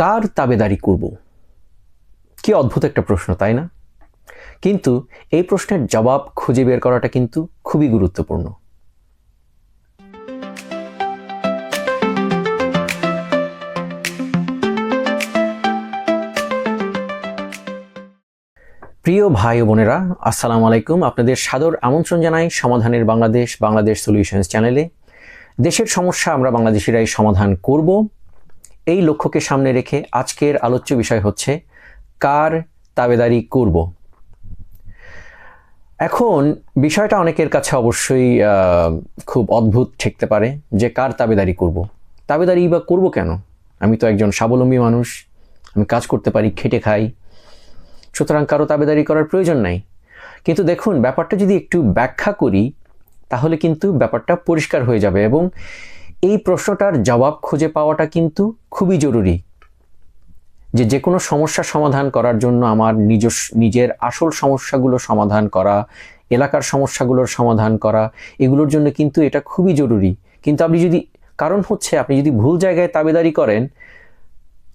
কার তাবেদারি করব? কি অদ্ভুত একটা প্রশ্ন, তাই না? কিন্তু এই প্রশ্নের জবাব খুঁজে বের করাটা কিন্তু খুবই গুরুত্বপূর্ণ। প্রিয় ভাই বোনেরা, আসসালামু আলাইকুম। আপনাদের সাদর আমন্ত্রণ জানাই সমাধানের বাংলাদেশ বাংলাদেশ সলিউশনস চ্যানেলে। দেশের সমস্যা আমরা বাংলাদেশিরাই সমাধান করব। এই লক্ষ্যকে সামনে রেখে আজকের আলোচ্য বিষয় হচ্ছে, কার তাবেদারি করব? এখন বিষয়টা অনেকের কাছে অবশ্যই খুব অদ্ভুত ঠেকতে পারে যে কার তাবেদারি করব। তাবেদারি বা করব কেন? আমি তো একজন স্বাবলম্বী মানুষ, আমি কাজ করতে পারি, খেটে খাই, সুতরাং কারও তাবেদারি করার প্রয়োজন নাই। কিন্তু দেখুন, ব্যাপারটা যদি একটু ব্যাখ্যা করি, তাহলে কিন্তু ব্যাপারটা পরিষ্কার হয়ে যাবে এবং এই প্রশ্নটার জবাব খুঁজে পাওয়াটা কিন্তু খুবই জরুরি যে যে কোনো সমস্যা সমাধান করার জন্য আমার নিজস্ব, নিজের আসল সমস্যাগুলো সমাধান করা, এলাকার সমস্যাগুলোর সমাধান করা, এগুলোর জন্য কিন্তু এটা খুবই জরুরি। কিন্তু আপনি যদি, কারণ হচ্ছে আপনি যদি ভুল জায়গায় তাবেদারি করেন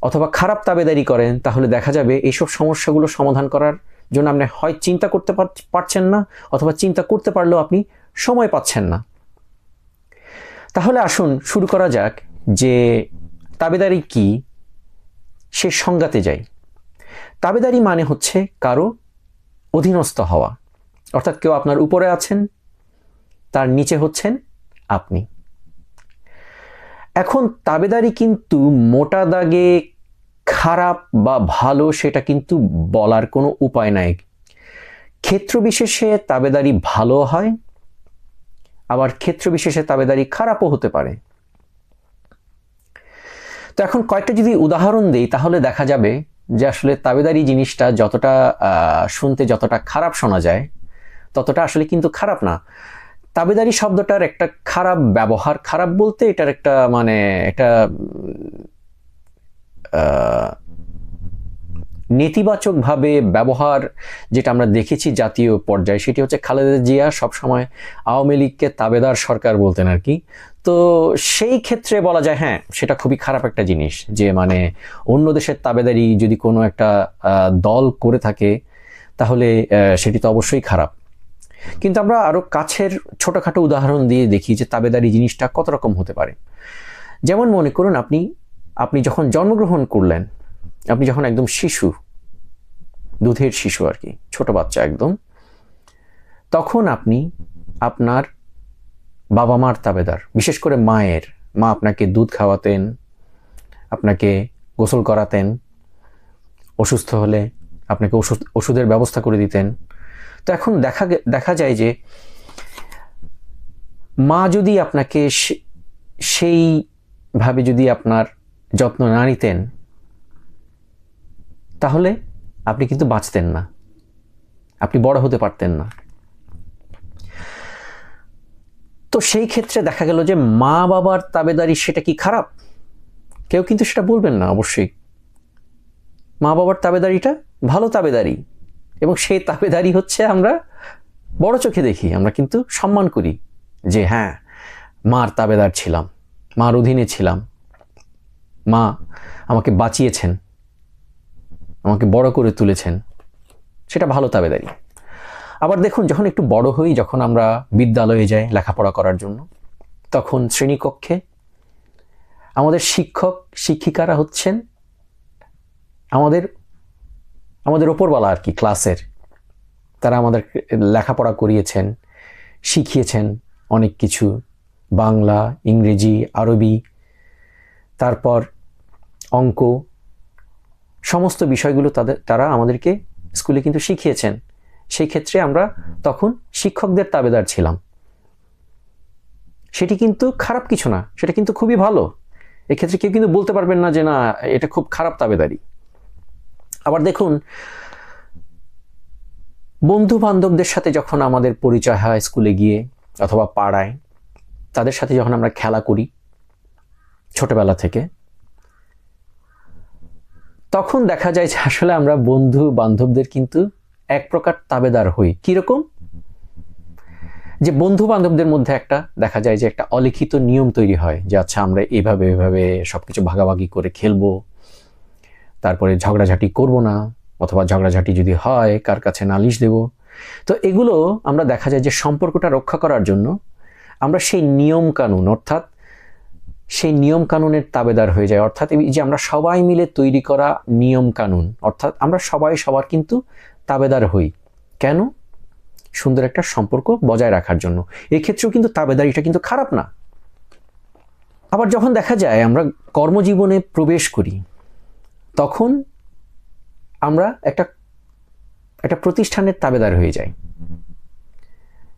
অথবা খারাপ তাবেদারি করেন, তাহলে দেখা যাবে এইসব সমস্যাগুলো সমাধান করার জন্য আপনি হয় চিন্তা করতে পার- পারছেন না, অথবা চিন্তা করতে পারলেও আপনি সময় পাচ্ছেন না। তাহলে আসুন শুরু করা যাক যে তাবেদারি কি? সে সংজ্ঞাতে যাই। তাবেদারি মানে হচ্ছে কারও অধীনস্থ হওয়া। অর্থাৎ কেউ আপনার উপরে আছেন, তার নিচে হচ্ছেন আপনি। এখন তাবেদারি কিন্তু মোটা দাগে খারাপ বা ভালো সেটা কিন্তু বলার কোনো উপায় নাই। ক্ষেত্র বিশেষে তাবেদারি ভালো হয় আবার ক্ষেত্র বিশেষে তাবেদারি খারাপও হতে পারে। তো এখন কয়েকটা যদি উদাহরণ দেই, তাহলে দেখা যাবে যে আসলে তাবেদারি জিনিসটা যতটা শুনতে যতটা খারাপ শোনা যায়, ততটা আসলে কিন্তু খারাপ না। তাবেদারি শব্দটার একটা খারাপ ব্যবহার, খারাপ বলতে এটার একটা মানে একটা নেতিবাচকভাবে ব্যবহার যেটা আমরা দেখেছি জাতীয় পর্যায়ে, সেটি হচ্ছে খালেদা জিয়া সবসময় আওয়ামী লীগকে তাবেদার সরকার বলতেন আর কি। তো সেই ক্ষেত্রে বলা যায় হ্যাঁ সেটা খুবই খারাপ একটা জিনিস যে মানে অন্য দেশের তাবেদারি যদি কোনো একটা দল করে থাকে, তাহলে সেটি তো অবশ্যই খারাপ। কিন্তু আমরা আরও কাছের ছোটখাটো উদাহরণ দিয়ে দেখি যে তাবেদারি জিনিসটা কত রকম হতে পারে। যেমন মনে করুন আপনি আপনি যখন জন্মগ্রহণ করলেন আপনি যখন একদম শিশু, দুধের শিশু আর কি, ছোট বাচ্চা একদম, তখন আপনি আপনার বাবা মার তাবেদার, বিশেষ করে মায়ের, মা আপনাকে দুধ খাওয়াতেন, আপনাকে গোসল করাতেন, অসুস্থ হলে আপনাকে ওষুধ, ওষুধের ব্যবস্থা করে দিতেন। তো এখন দেখা দেখা যায় যে মা যদি আপনাকে সেইভাবে যদি আপনার যত্ন না নিতেন তাহলে আপনি কিন্তু বাঁচতেন না। আপনি বড় হতে পারতেন না। তো সেই ক্ষেত্রে দেখা গেল যে মা বাবার তাবেদারি সেটা কি খারাপ? কেউ কিন্তু সেটা বলবেন না অবশ্যই। মা বাবার তাবেদারিটা ভালো তাবেদারি এবং সেই তাবেদারি হচ্ছে আমরা বড় চোখে দেখি, আমরা কিন্তু সম্মান করি যে হ্যাঁ মার তাবেদার ছিলাম, মার অধীনে ছিলাম, মা আমাকে বাঁচিয়েছেন। আমাকে বড় করে তুলেছেন, সেটা ভালো তাবেদারি। আবার দেখুন, যখন একটু বড় হই, যখন আমরা বিদ্যালয়ে যাই লেখাপড়া করার জন্য, তখন শ্রেণীকক্ষে আমাদের শিক্ষক, শিক্ষিকারা হচ্ছেন আমাদের আমাদের ওপরওয়ালা আর কি ক্লাসের। তারা আমাদের লেখাপড়া করিয়েছেন, শিখিয়েছেন অনেক কিছু, বাংলা, ইংরেজি, আরবি, তারপর অঙ্ক সমস্ত বিষয়গুলো তাদের, তারা আমাদেরকে স্কুলে কিন্তু শিখিয়েছেন। সেই ক্ষেত্রে আমরা তখন শিক্ষকদের তাবেদার ছিলাম। সেটি কিন্তু খারাপ কিছু না, সেটা কিন্তু খুবই ভালো। এক্ষেত্রে কেউ কিন্তু বলতে পারবেন না যে, না, এটা খুব খারাপ তাবেদারি। আবার দেখুন বন্ধু বান্ধবদের সাথে যখন আমাদের পরিচয় হয় স্কুলে গিয়ে অথবা পাড়ায়, তাদের সাথে যখন আমরা খেলা করি ছোটবেলা থেকে তখন দেখা যায় যে আসলে আমরা বন্ধু বান্ধবদের কিন্তু এক প্রকার তাবেদার হই। কীরকম? যে বন্ধু বান্ধবদের মধ্যে একটা দেখা যায় যে একটা অলিখিত নিয়ম তৈরি হয় যে আচ্ছা আমরা এভাবে এইভাবে সবকিছু ভাগাভাগি করে খেলব, তারপরে ঝগড়াঝাটি করব না, অথবা ঝগড়াঝাটি যদি হয় কার কাছে নালিশ দেব। তো এগুলো আমরা দেখা যায় যে সম্পর্কটা রক্ষা করার জন্য আমরা সেই নিয়ম কানুন অর্থাৎ সেই নিয়ম কানুনের তাবেদার হয়ে যায়। অর্থাৎ এই যে আমরা সবাই মিলে তৈরি করা নিয়ম কানুন অর্থাৎ আমরা সবাই সবার কিন্তু তাবেদার হই। কেন? সুন্দর একটা সম্পর্ক বজায় রাখার জন্য। এক্ষেত্রেও কিন্তু তাবেদারিটা কিন্তু খারাপ না। আবার যখন দেখা যায় আমরা কর্মজীবনে প্রবেশ করি, তখন আমরা একটা একটা প্রতিষ্ঠানের তাবেদার হয়ে যাই।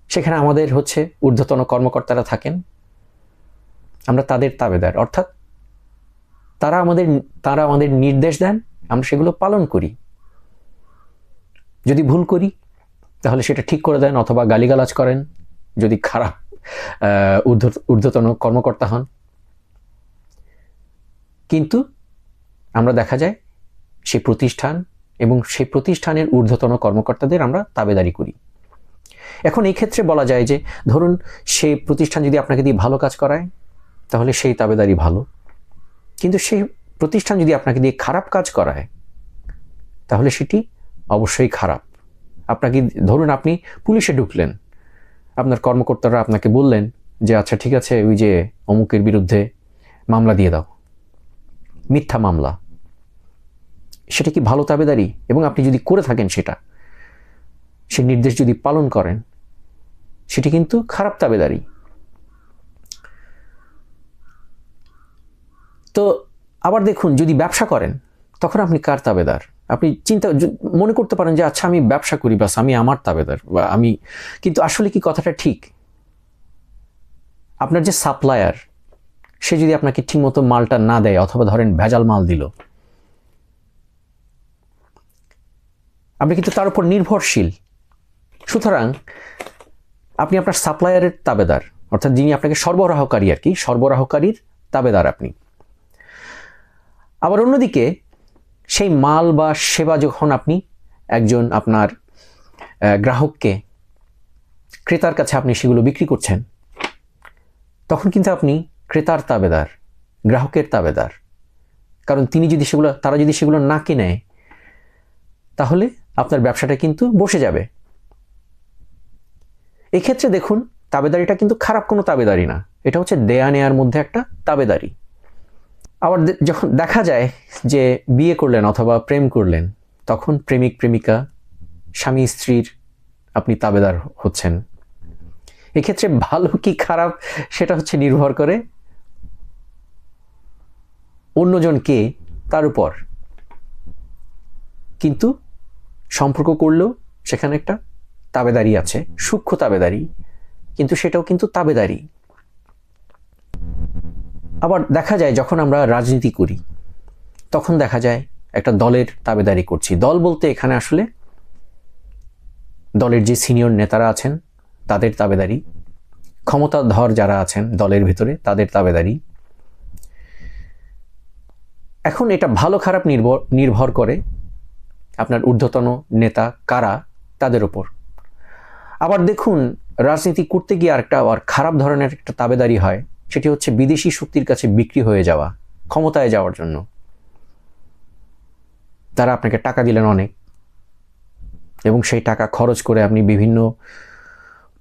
সেখানে আমাদের হচ্ছে ঊর্ধ্বতন কর্মকর্তারা থাকেন আমরা তাদের তাবেদার। অর্থাৎ তারা আমাদের তারা আমাদের নির্দেশ দেন, আমরা সেগুলো পালন করি। যদি ভুল করি, তাহলে সেটা ঠিক করে দেন অথবা গালিগালাজ করেন। যদি খারাপ ঊর্ধ্ব- ঊর্ধ্বতন কর্মকর্তা হন। কিন্তু আমরা দেখা যায় সেই প্রতিষ্ঠান এবং সেই প্রতিষ্ঠানের ঊর্ধ্বতন কর্মকর্তাদের আমরা তাবেদারি করি। এখন এই ক্ষেত্রে বলা যায় যে, ধরুন সেই প্রতিষ্ঠান যদি আপনাকে দিয়ে ভালো কাজ করায় তাহলে সেই তাবেদারি ভালো। কিন্তু সেই প্রতিষ্ঠান যদি আপনাকে দিয়ে খারাপ কাজ করায়, তাহলে সেটি অবশ্যই খারাপ। আপনাকে ধরুন আপনি পুলিশে ঢুকলেন। আপনার কর্মকর্তারা আপনাকে বললেন যে আচ্ছা ঠিক আছে, ওই যে অমুকের বিরুদ্ধে মামলা দিয়ে দাও। মিথ্যা মামলা। সেটা কি ভালো তাবেদারি? এবং আপনি যদি করে থাকেন সেটা, সে নির্দেশ যদি পালন করেন, সেটি কিন্তু খারাপ তাবেদারি। তো আবার দেখুন, যদি ব্যবসা করেন, তখন আপনি কার তাবেদার? আপনি চিন্তা মনে করতে পারেন যে আচ্ছা আমি ব্যবসা করি, বাস আমি আমার তাবেদার, বা আমি কিন্তু আসলে কি কথাটা ঠিক? আপনার যে সাপ্লায়ার, সে যদি আপনাকে ঠিকমতো মালটা না দেয়, অথবা ধরেন ভেজাল মাল দিল, আপনি কিন্তু তার উপর নির্ভরশীল। সুতরাং, আপনি আপনার সাপ্লায়ারের তাবেদার, অর্থাৎ যিনি আপনাকে সরবরাহকারী আর কি, সরবরাহকারীর তাবেদার আপনি। আবার অন্যদিকে, সেই মাল বা সেবা যখন আপনি একজন আপনার গ্রাহককে, ক্রেতার কাছে আপনি সেগুলো বিক্রি করছেন, তখন কিন্তু আপনি ক্রেতার তাবেদার, গ্রাহকের তাবেদার। কারণ তিনি যদি সেগুলো, তারা যদি সেগুলো না কিনে, তাহলে আপনার ব্যবসাটা কিন্তু বসে যাবে। এক্ষেত্রে দেখুন, তাবেদারিটা কিন্তু খারাপ কোনো তাবেদারি না। এটা হচ্ছে দেয়া নেয়ার মধ্যে একটা তাবেদারি। আবার যখন দেখা যায় যে বিয়ে করলেন অথবা প্রেম করলেন, তখন প্রেমিক, প্রেমিকা, স্বামী, স্ত্রীর আপনি তাবেদার হচ্ছেন। এক্ষেত্রে ভালো কি খারাপ সেটা হচ্ছে নির্ভর করে অন্যজন কে তার উপর। কিন্তু সম্পর্ক করলেও সেখানে একটা তাবেদারি আছে, সূক্ষ্ম তাবেদারি, কিন্তু সেটাও কিন্তু তাবেদারি। আবার দেখা যায় যখন আমরা রাজনীতি করি, তখন দেখা যায় একটা দলের তাবেদারি করছি। দল বলতে এখানে আসলে দলের যে সিনিয়র নেতারা আছেন, তাদের তাবেদারি। ক্ষমতাধর যারা আছেন দলের ভিতরে, তাদের তাবেদারি। এখন এটা ভালো খারাপ নির্ভর নির্ভর করে আপনার ঊর্ধ্বতন নেতা কারা, তাদের ওপর আবার দেখুন, রাজনীতি করতে গিয়ে আরেকটা, আবার খারাপ ধরনের একটা তাবেদারি হয়। সেটি হচ্ছে বিদেশি শক্তির কাছে বিক্রি হয়ে যাওয়া, ক্ষমতায় যাওয়ার জন্য। তারা আপনাকে টাকা দিলেন অনেক। এবং সেই টাকা খরচ করে আপনি বিভিন্ন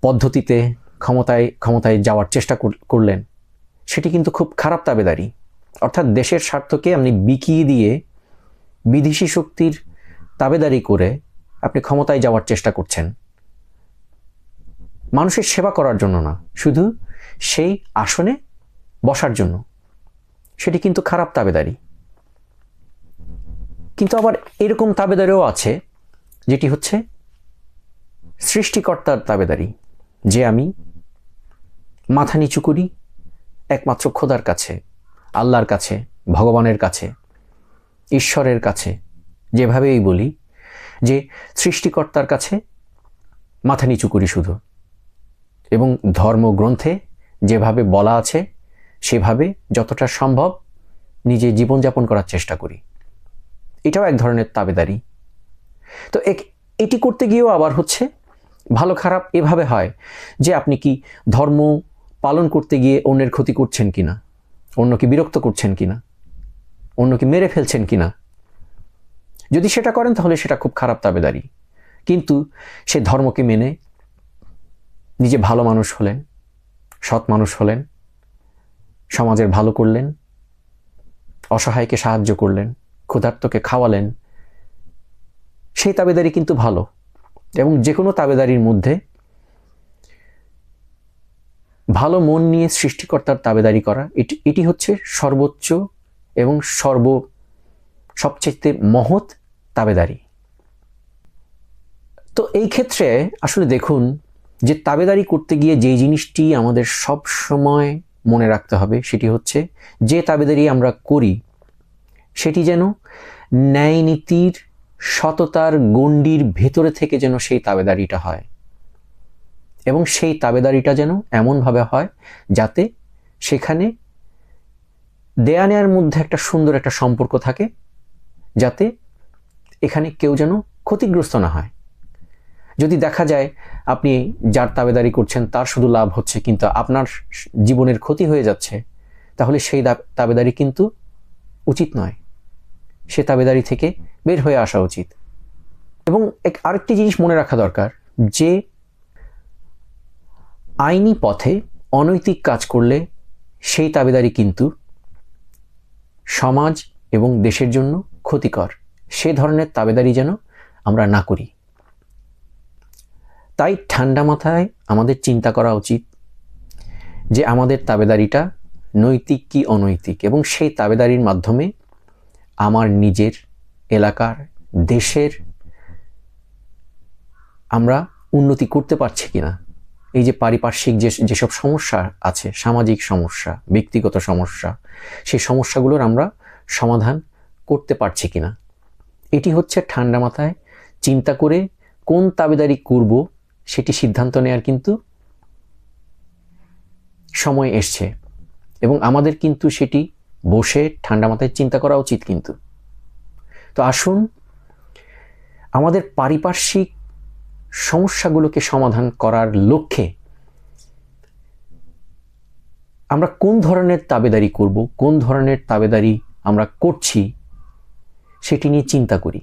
পদ্ধতিতে ক্ষমতায় ক্ষমতায় যাওয়ার চেষ্টা কর- করলেন। সেটি কিন্তু খুব খারাপ তাবেদারি। অর্থাৎ দেশের স্বার্থকে আপনি বিকিয়ে দিয়ে বিদেশি শক্তির তাবেদারি করে আপনি ক্ষমতায় যাওয়ার চেষ্টা করছেন। মানুষের সেবা করার জন্য না, শুধু সেই আসনে বসার জন্য। সেটি কিন্তু খারাপ তাবেদারি। কিন্তু আবার এরকম তাবেদারিও আছে, যেটি হচ্ছে সৃষ্টিকর্তার তাবেদারি, যে আমি মাথা নিচু করি একমাত্র খোদার কাছে, আল্লাহর কাছে, ভগবানের কাছে, ঈশ্বরের কাছে, যেভাবেই বলি, যে সৃষ্টিকর্তার কাছে মাথা নিচু করি শুধু। এবং ধর্মগ্রন্থে যেভাবে বলা আছে, সেভাবে যতটা সম্ভব নিজে জীবনযাপন করার চেষ্টা করি। এটাও এক ধরনের তাবেদারি। তো এক- এটি করতে গিয়েও আবার হচ্ছে, ভালো খারাপ এভাবে হয় যে আপনি কি ধর্ম পালন করতে গিয়ে অন্যের ক্ষতি করছেন কিনা, অন্যকে বিরক্ত করছেন কি না অন্যকে মেরে ফেলছেন কি না যদি সেটা করেন তাহলে সেটা খুব খারাপ তাবেদারি। কিন্তু সে ধর্মকে মেনে নিজে ভালো মানুষ হলেন সৎ মানুষ হলেন, সমাজের ভালো করলেন, অসহায়কে সাহায্য করলেন, ক্ষুধার্তকে খাওয়ালেন, সেই তাবেদারি কিন্তু ভালো। এবং যে কোনো তাবেদারির মধ্যে ভালো মন নিয়ে সৃষ্টিকর্তার তাবেদারি করা, এটি এটি হচ্ছে সর্বোচ্চ এবং সর্ব সবচেয়ে মহৎ তাবেদারি। তো এই ক্ষেত্রে আসলে দেখুন যে তাবেদারি করতে গিয়ে যেই জিনিসটি আমাদের সব সময় মনে রাখতে হবে, সেটি হচ্ছে যে তাবেদারি আমরা করি, সেটি যেন ন্যায় নীতির সততার গণ্ডির ভেতরে থেকে যেন সেই তাবেদারিটা হয় এবং সেই তাবেদারিটা যেন এমনভাবে হয় যাতে সেখানে দেয়া নেয়ার মধ্যে একটা সুন্দর একটা সম্পর্ক থাকে, যাতে এখানে কেউ যেন ক্ষতিগ্রস্ত না হয়। যদি দেখা যায় আপনি যার তাবেদারি করছেন, তার শুধু লাভ হচ্ছে, কিন্তু আপনার জীবনের ক্ষতি হয়ে যাচ্ছে, তাহলে সেই তাবেদারি কিন্তু উচিত নয়। সে তাবেদারি থেকে বের হয়ে আসা উচিত। এবং এক আরেকটি জিনিস মনে রাখা দরকার, যে আইনি পথে অনৈতিক কাজ করলে সেই তাবেদারি কিন্তু সমাজ এবং দেশের জন্য ক্ষতিকর। সে ধরনের তাবেদারি যেন আমরা না করি। তাই ঠান্ডা মাথায় আমাদের চিন্তা করা উচিত যে আমাদের তাবেদারিটা নৈতিক কি অনৈতিক, এবং সেই তাবেদারির মাধ্যমে আমার নিজের এলাকার দেশের আমরা উন্নতি করতে পারছি কিনা। এই যে পারিপার্শ্বিক যে, যেসব সমস্যা আছে, সামাজিক সমস্যা, ব্যক্তিগত সমস্যা, সেই সমস্যাগুলোর আমরা সমাধান করতে পারছি কিনা। এটি হচ্ছে ঠান্ডা মাথায় চিন্তা করে কোন তাবেদারি করব সেটি সিদ্ধান্ত নেয়ার কিন্তু সময় এসছে। এবং আমাদের কিন্তু সেটি বসে ঠান্ডা মাথায় চিন্তা করা উচিত কিন্তু। তো আসুন, আমাদের পারিপার্শ্বিক সমস্যাগুলোকে সমাধান করার লক্ষ্যে আমরা কোন ধরনের তাবেদারি করব, কোন ধরনের তাবেদারি আমরা করছি সেটি নিয়ে চিন্তা করি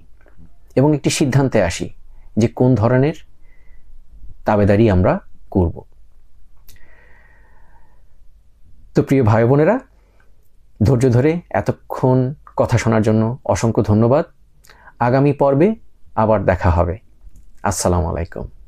এবং একটি সিদ্ধান্তে আসি যে কোন ধরনের তাবেদারি আমরা করব। তো প্রিয় ভাই বোনেরা, ধৈর্য ধরে এতক্ষণ কথা শোনার জন্য অসংখ্য ধন্যবাদ। আগামী পর্বে আবার দেখা হবে। আসসালামু আলাইকুম।